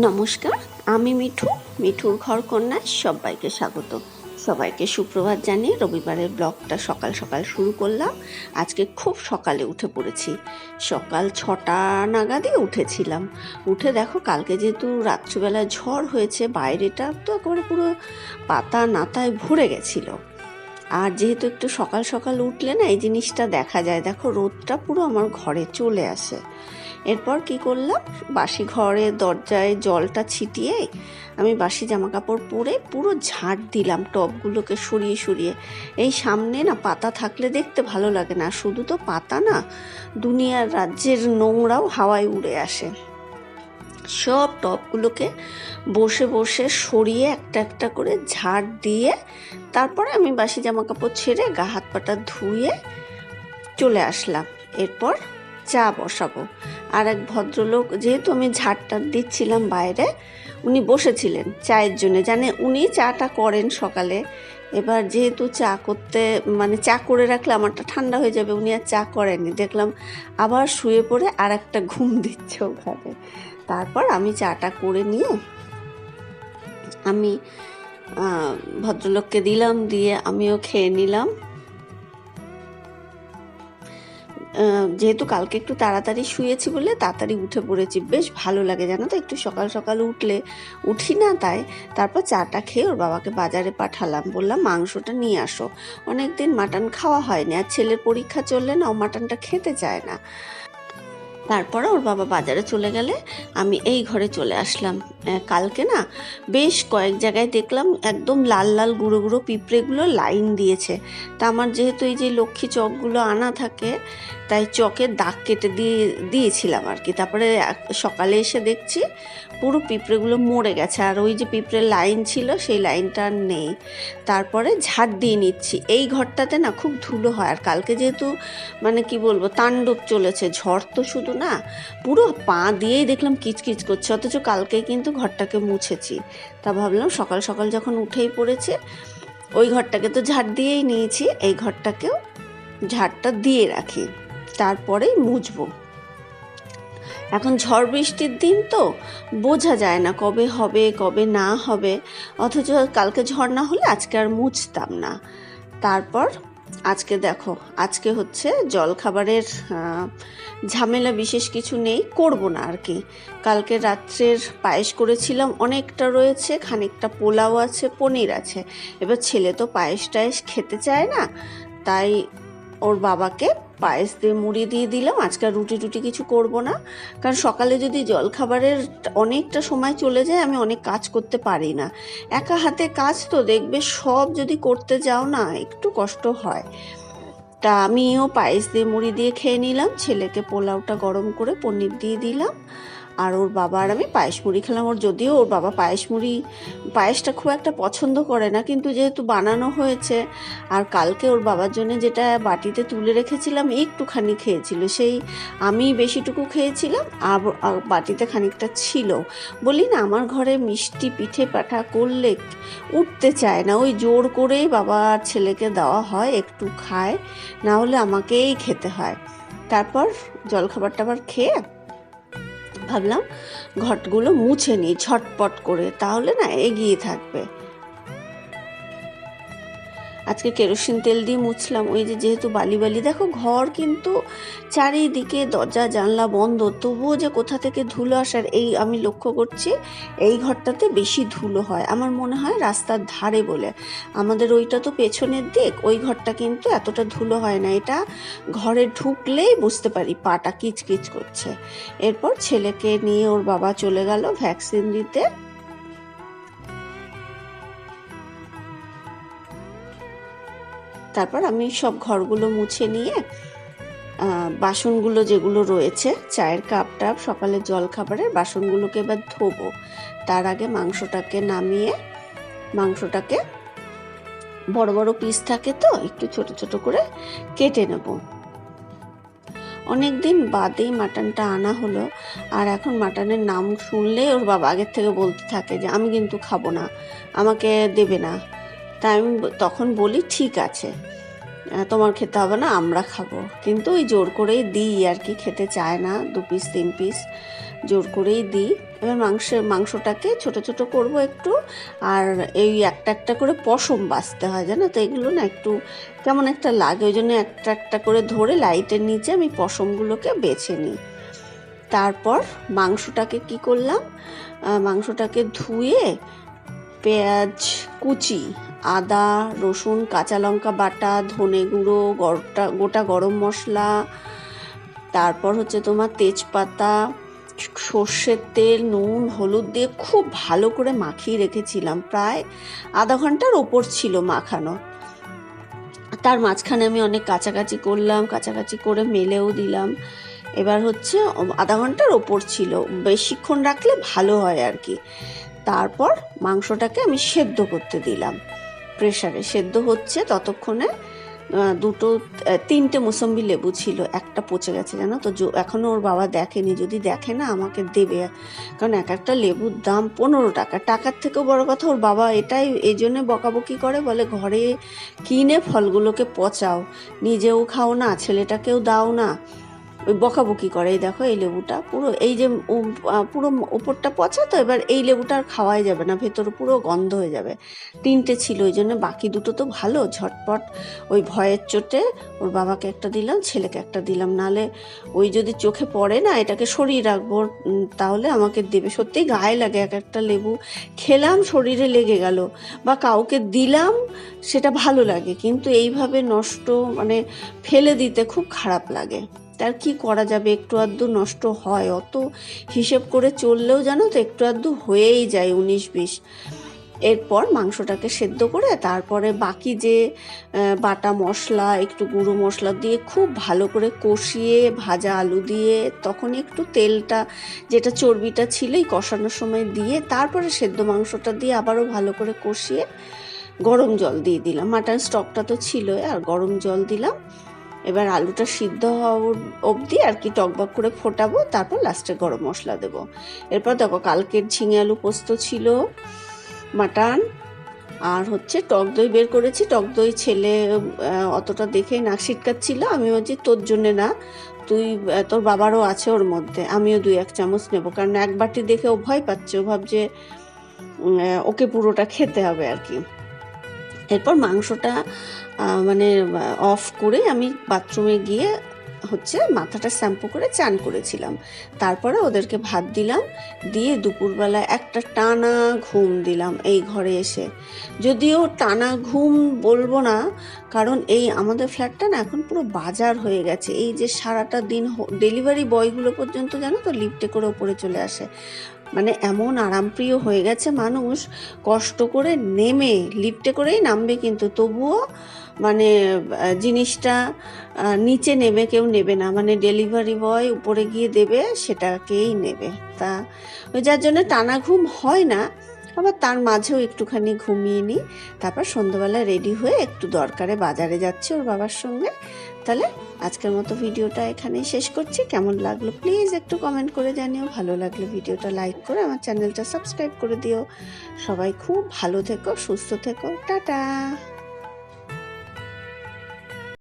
নমস্কার, আমি মিঠু, মিঠুর ঘর কন্যা সবাইকে স্বাগত। সবাইকে সুপ্রভাত জানিয়ে রবিবারের ব্লগটা সকাল সকাল শুরু করলাম। আজকে খুব সকালে উঠে পড়েছি। সকাল ছটা নাগাদই উঠেছিলাম। উঠে দেখো, কালকে যেহেতু রাত্রিবেলা ঝড় হয়েছে, বাইরেটা তো একেবারে পুরো পাতা নাতায় ভরে গেছিল। আর যেহেতু একটু সকাল সকাল উঠলে না, এই জিনিসটা দেখা যায়। দেখো, রোদটা পুরো আমার ঘরে চলে আসে। এরপর কি করলাম? বাসি ঘরে দরজায় জলটা ছিটিয়ে আমি বাসি জামা কাপড় পরে পুরো ঝাড় দিলাম টবগুলোকে সরিয়ে সরিয়ে। এই সামনে না পাতা থাকলে দেখতে ভালো লাগে না, শুধু তো পাতা না, দুনিয়ার রাজ্যের নোংরাও হাওয়ায় উড়ে আসে। সব টবগুলোকে বসে বসে সরিয়ে একটা একটা করে ঝাড় দিয়ে তারপরে আমি বাসি জামা কাপড় ছেড়ে গা হাত পাটা ধুয়ে চলে আসলাম। এরপর চা বসাবো। আর এক ভদ্রলোক, যেহেতু আমি ঝাড়টা দিচ্ছিলাম বাইরে, উনি বসেছিলেন চায়ের জন্য। জানে উনি চাটা করেন সকালে। এবার যেহেতু চা করতে মানে চা করে রাখলে আমারটা ঠান্ডা হয়ে যাবে, উনি আর চা করেননি। দেখলাম আবার শুয়ে পড়ে আর একটা ঘুম দিচ্ছে ওখানে। তারপর আমি চাটা করে নিয়ে আমি ভদ্রলোককে দিলাম, দিয়ে আমিও খেয়ে নিলাম। যেহেতু কালকে একটু তাড়াতাড়ি শুয়েছি বলে তাড়াতাড়ি উঠে পড়েছি, বেশ ভালো লাগে জানো তো? একটু সকাল সকাল উঠলে উঠি না তাই, তারপর চাটা খেয়ে ওর বাবাকে বাজারে পাঠালাম। বললাম, মাংসটা নিয়ে আসো। অনেক দিন মাটন খাওয়া হয়নি, আর ছেলের পরীক্ষা চললে না ও মাটনটা খেতে চায় না। তারপরে ওর বাবা বাজারে চলে গেলে আমি এই ঘরে চলে আসলাম। কালকে না বেশ কয়েক জায়গায় দেখলাম একদম লাল লাল গুঁড়ো গুঁড়ো পিঁপড়েগুলো লাইন দিয়েছে। তা আমার যেহেতু এই যে লক্ষ্মী চকগুলো আনা থাকে, তাই চকের দাগ কেটে দিয়ে, দিয়েছিলাম আর কি। তারপরে সকালে এসে দেখছি পুরো পিঁপড়েগুলো মরে গেছে। আর ওই যে পিঁপড়ের লাইন ছিল, সেই লাইনটা আর নেই। তারপরে ঝাড় দিয়ে নিচ্ছি। এই ঘরটাতে না খুব ধুলো হয়। আর কালকে যেহেতু মানে কি বলব, তাণ্ডব চলেছে। ঝড় তো শুধু না, পুরো পা দিয়েই দেখলাম কিচকিচ করছে। অথচ কালকে কিন্তু ঘরটাকে মুছেছি। তা ভাবলাম সকাল সকাল যখন উঠেই পড়েছে, ওই ঘরটাকে তো ঝাড় দিয়েই নিয়েছি, এই ঘরটাকেও ঝাড়টা দিয়ে রাখি। তারপরেই মুছবো। এখন ঝড় বৃষ্টির দিন তো, বোঝা যায় না কবে হবে, কবে না হবে। অথচ কালকে ঝড় না হলে আজকে আর মুছতাম না। তারপর আজকে দেখো, আজকে হচ্ছে জলখাবারের ঝামেলা বিশেষ কিছু নেই, করব না আর কি। কালকে রাত্রের পায়েস করেছিলাম, অনেকটা রয়েছে, খানিকটা পোলাও আছে, পনির আছে। এবার ছেলে তো পায়েস টায়েস খেতে চায় না, তাই ওর বাবাকে পায়েস দিয়ে মুড়ি দিয়ে দিলাম। আজকে আর রুটি টুটি কিছু করব না। কারণ সকালে যদি জলখাবারের অনেকটা সময় চলে যায়, আমি অনেক কাজ করতে পারি না। একা হাতে কাজ তো দেখবে সব যদি করতে যাও না, একটু কষ্ট হয়। তা আমিও পায়েস দিয়ে মুড়ি দিয়ে খেয়ে নিলাম। ছেলেকে পোলাওটা গরম করে পনির দিয়ে দিলাম। আর ওর বাবা আর আমি পায়েস মুড়ি খেলাম। ওর যদিও ওর বাবা পায়েস মুড়ি, পায়েসটা খুব একটা পছন্দ করে না, কিন্তু যেহেতু বানানো হয়েছে, আর কালকে ওর বাবার জন্য যেটা বাটিতে তুলে রেখেছিলাম, একটুখানি খেয়েছিল। সেই আমি বেশিটুকু খেয়েছিলাম, আর বাটিতে খানিকটা ছিল। বলি না, আমার ঘরে মিষ্টি পিঠে পাঠা করলে উঠতে চায় না। ওই জোর করেই বাবা ছেলেকে দেওয়া হয়, একটু খায়, না হলে আমাকেই খেতে হয়। তারপর জলখাবার টাবার খেয়ে ভাবলাম ঘটগুলো মুছে নিই ঝটপট করে তাহলে না এগিয়ে থাকবে। আজকে কেরোসিন তেল দিয়ে মুছলাম। ওই যে যেহেতু বালি বালি, দেখো ঘর কিন্তু চারিদিকে দরজা, জানলা বন্ধ, তবুও যে কোথা থেকে ধুলো আসার এই আমি লক্ষ্য করছি, এই ঘরটাতে বেশি ধুলো হয়। আমার মনে হয় রাস্তার ধারে বলে। আমাদের ওইটা তো পেছনের দিক, ওই ঘরটা কিন্তু এতটা ধুলো হয় না। এটা ঘরে ঢুকলেই বুঝতে পারি, পাটা কিচকিচ করছে। এরপর ছেলেকে নিয়ে ওর বাবা চলে গেল ভ্যাকসিন দিতে। তারপর আমি সব ঘরগুলো মুছে নিয়ে বাসনগুলো যেগুলো রয়েছে, চায়ের কাপ টাপ সকালে জল খাবারের বাসনগুলোকে এবার ধোবো। তার আগে মাংসটাকে নামিয়ে, মাংসটাকে বড় বড় পিস থাকে তো, একটু ছোট ছোট করে কেটে নেব। অনেক দিন বাদেই মাটনটা আনা হলো, আর এখন মাটনের নাম শুনলে ওর বাবা আগের থেকে বলতে থাকে যে, আমি কিন্তু খাব না, আমাকে দেবে না। তাই আমি তখন বলি, ঠিক আছে তোমার খেতে হবে না, আমরা খাব। কিন্তু ওই জোর করেই দিই আর কি, খেতে চায় না, দু পিস তিন পিস জোর করেই দিই। এবার মাংস, মাংসটাকে ছোট ছোট করব একটু, আর এই একটা একটা করে পশম বাঁচতে হয়, জানো তো? এগুলো না একটু কেমন একটা লাগে, ওই জন্য একটা একটা করে ধরে লাইটের নিচে আমি পশমগুলোকে বেছে নিই। তারপর মাংসটাকে কি করলাম? মাংসটাকে ধুয়ে পেঁয়াজ কুচি আদা, রসুন, কাঁচা লঙ্কা বাটা, ধনে গুঁড়ো, গোটা গোটা গরম মশলা, তারপর হচ্ছে তোমার তেজপাতা, সর্ষের তেল, নুন, হলুদ দিয়ে খুব ভালো করে মাখিয়ে রেখেছিলাম। প্রায় আধা ঘণ্টার ওপর ছিল মাখানো। তার মাঝখানে আমি অনেক কাছাকাছি করলাম, কাছাকাছি করে মেলেও দিলাম। এবার হচ্ছে আধা ঘণ্টার ওপর ছিল। বেশিক্ষণ রাখলে ভালো হয় আর কি। তারপর মাংসটাকে আমি সেদ্ধ করতে দিলাম। প্রেশারে সেদ্ধ হচ্ছে ততক্ষণে দুটো তিনটে মোসম্বি লেবু ছিল, একটা পচে গেছে, জানো তো? এখনও ওর বাবা দেখেনি, যদি দেখে না আমাকে দেবে। কারণ এক একটা লেবুর দাম পনেরো টাকা। টাকার থেকেও বড় কথা, ওর বাবা এটাই এই জন্যে বকাবকি করে, বলে ঘরে কিনে ফলগুলোকে পচাও। নিজেও খাও না, ছেলেটাকেও দাও না। ওই বকাবকি করে, এই দেখো এই লেবুটা। পুরো এই যে পুরো ওপরটা পচা তো, এবার এই লেবুটা আর খাওয়াই যাবে না, ভেতর পুরো গন্ধ হয়ে যাবে। তিনটে ছিল, ওই জন্য বাকি দুটো তো ভালো, ঝটপট। ওই ভয়ের চোটে ওর বাবাকে একটা দিলাম, ছেলেকে একটা দিলাম, নালে ওই যদি চোখে পড়ে না, এটাকে সরিয়ে রাখব তাহলে আমাকে দেবে। সত্যিই গায়ে লাগে এক একটা লেবু। খেলাম, শরীরে লেগে গেল, বা কাউকে দিলাম, সেটা ভালো লাগে, কিন্তু এইভাবে নষ্ট মানে ফেলে দিতে খুব খারাপ লাগে। তার কি করা যাবে? একটু আধটু নষ্ট হয়। অত হিসেব করে চললেও জানো তো, একটু আধটু হয়েই যায় উনিশ বিশ। এরপর মাংসটাকে সেদ্ধ করে তারপরে বাকি যে বাটা মশলা, একটু গুঁড়ো মশলা দিয়ে খুব ভালো করে কষিয়ে, ভাজা আলু দিয়ে, তখন একটু তেলটা, যেটা চর্বিটা ছিলই কষানোর সময় দিয়ে, তারপরে সেদ্ধ মাংসটা দিয়ে আবারও ভালো করে কষিয়ে গরম জল দিয়ে দিলাম। মাটন স্টকটা তো ছিলই, আর গরম জল দিলাম। এবার আলুটা সিদ্ধ হওয়া অবধি আর কি টকবক করে ফোটাবো, তারপর লাস্টে গরম মশলা দেবো। এরপর দেখো কালকের ঝিঙে আলু পোস্ত ছিল, মাটন, আর হচ্ছে টক দই বের করেছি। টক দই ছেলে অতটা দেখে নাক ছিটকাচ্ছিল আমি বলছি, তোর জন্যে না, তুই তোর বাবারও আছে ওর মধ্যে, আমিও দুই এক চামচ নেব। কারণ এক বাটি দেখে ও ভয় পাচ্ছে, ও ভাবছে ওকে পুরোটা খেতে হবে আর কি। এরপর মাংসটা মানে অফ করে আমি বাথরুমে গিয়ে হচ্ছে মাথাটা শ্যাম্পু করে চান করেছিলাম। তারপরে ওদেরকে ভাত দিলাম, দিয়ে দুপুরবেলা একটা টানা ঘুম দিলাম এই ঘরে এসে। যদিও টানা ঘুম বলব না, কারণ এই আমাদের ফ্ল্যাটটা না এখন পুরো বাজার হয়ে গেছে। এই যে সারাটা দিন ডেলিভারি বয়গুলো পর্যন্ত জানো তো লিফটে করে ওপরে চলে আসে। মানে এমন আরামপ্রিয় হয়ে গেছে মানুষ, কষ্ট করে নেমে লিফটে করেই নামবে কিন্তু তবুও মানে জিনিসটা নিচে নেবে, কেউ নেবে না। মানে ডেলিভারি বয় উপরে গিয়ে দেবে, সেটাকেই নেবে। তা, যার জন্য টানা ঘুম হয় না। আবার তার মাঝেও একটুখানি ঘুমিয়ে নিই। তারপর সন্ধ্যাবেলা রেডি হয়ে একটু দরকারে বাজারে যাচ্ছি ওর বাবার সঙ্গে। তাহলে আজকের মতো ভিডিওটা এখানেই শেষ করছি। কেমন লাগল প্লিজ একটু কমেন্ট করে জানিও। ভালো লাগল ভিডিওটা লাইক করে আমার চ্যানেলটা সাবস্ক্রাইব করে দিও। সবাই খুব ভালো থেকো, সুস্থ থেকো। টাটা!